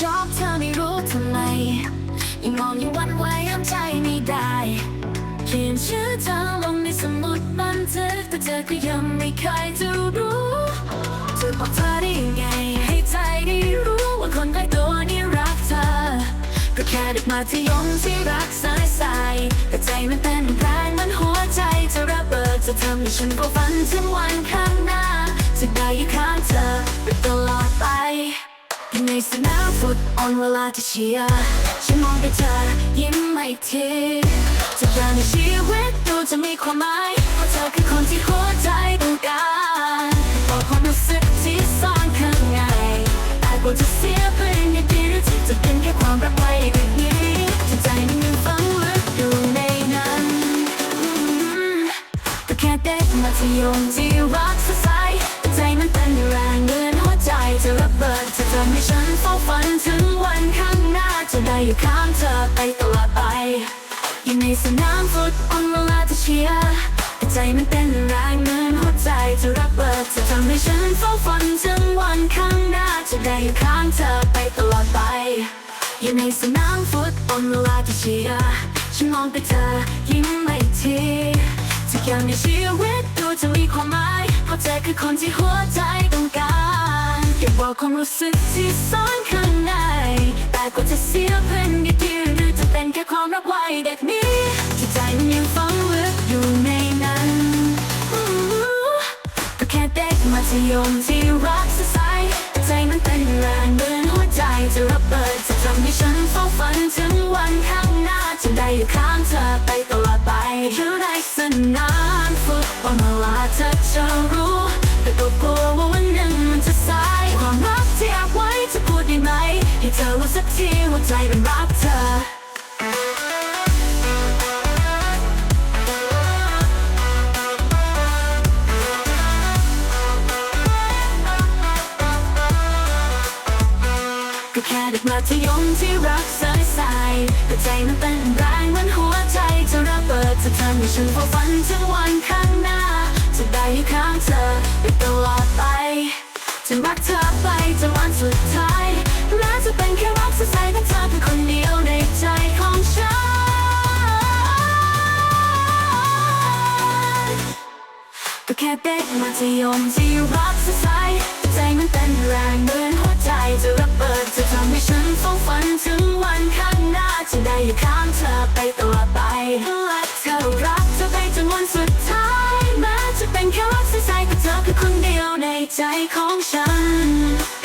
ชอบเธอไม่รู้ทำไมยังมองยังวัดไหวย้ำใจไม่ได้เขียนชื่อเธอลงในสมุดบันทึกแต่เธอก็ยังไม่เคยจะรู้เธอบอกเธอ เด็กมัธยมที่รักสายใสแต่ใจมันเต้นแรงมันหัวใจจะระเบิดจะทำให้ฉันก็ฝันถึงวันข้างหน้า จะได้อยู่ข้างเธอไปตลอดไปอยู่ในสนามฟุตบอลเวลาที่เชียร์ฉันมองไปเธอยิ้มไม่ทีทุกอย่างในชีวิตดูจะมีความหมายเพราะเธอคือคนที่หัว มัธยมที่รักสดใสใจมันเต้นแรงเหมือนหัวใจจะระเบิดจะทำให้ฉันเฝ้าฝันถึงวันข้างหน้าจะได้อยู่ข้างเธอไปตลอดไปอยู่ในสนามฟุตบอลเวลาที่เชียร์ใจมันเต้นแรงเหมือนหัวใจจะระเบิดจะทำให้ฉันเฝ้าฝันถึงวันข้างหน้าจะได้อยู่ข้างเธอไปตลอดไปอยู่ในสนามฟุตบอลเวลาที่เชียร์ฉันมองไปเธอยิ้มไม่ทีทุกอย่างในชีวิต ความรู้สึกที่ซ่อนข้างใน แต่ก็จะเสียเพื่อนดีๆหรือจะเป็นแค่ความรักไว้เด็กนี้ที่ใจมันยังฝังลึกอยู่ในนั้นก็แค่เด็กมัธยมที่รักสดใสใจมันเต้นแรงเหมือนหัวใจจะระเบิดจะทำให้ฉันเฝ้าฝันถึงวันข้างหน้าจะได้อยู่ข้างเธอไปตลอดไปอยู่ในสนามฟุตบอลเวลาเธอจะรู้แต่ก็กลัวว่า ให้เธอรู้สักทีว่าใจเป็นรักเธอก็แค่เด็กมัธยมที่รักสายใสแต่ใจมันเต้นแรงเหมันหัวใจจะระเบิดจะทำให้ฉันเฝ้าฝันถึงวันข้างหน้า จะได้อยู่ข้างเธอไปตลอดไป จะรักเธอไปจนวันสุดท้าย ก็แค่เด็กมัธยมที่รักสดใสใจมันเต้นแรงเหมือนหัวใจจะระเบิดจะทำให้ฉันเฝ้าฝันถึงวันข้างหน้าจะได้อยู่ข้างเธอไปตลอดไปและเธอรักเธอไปจนวันสุดท้ายแม้จะเป็นแค่รักสดใสก็เธอคือคนเดียวในใจของฉัน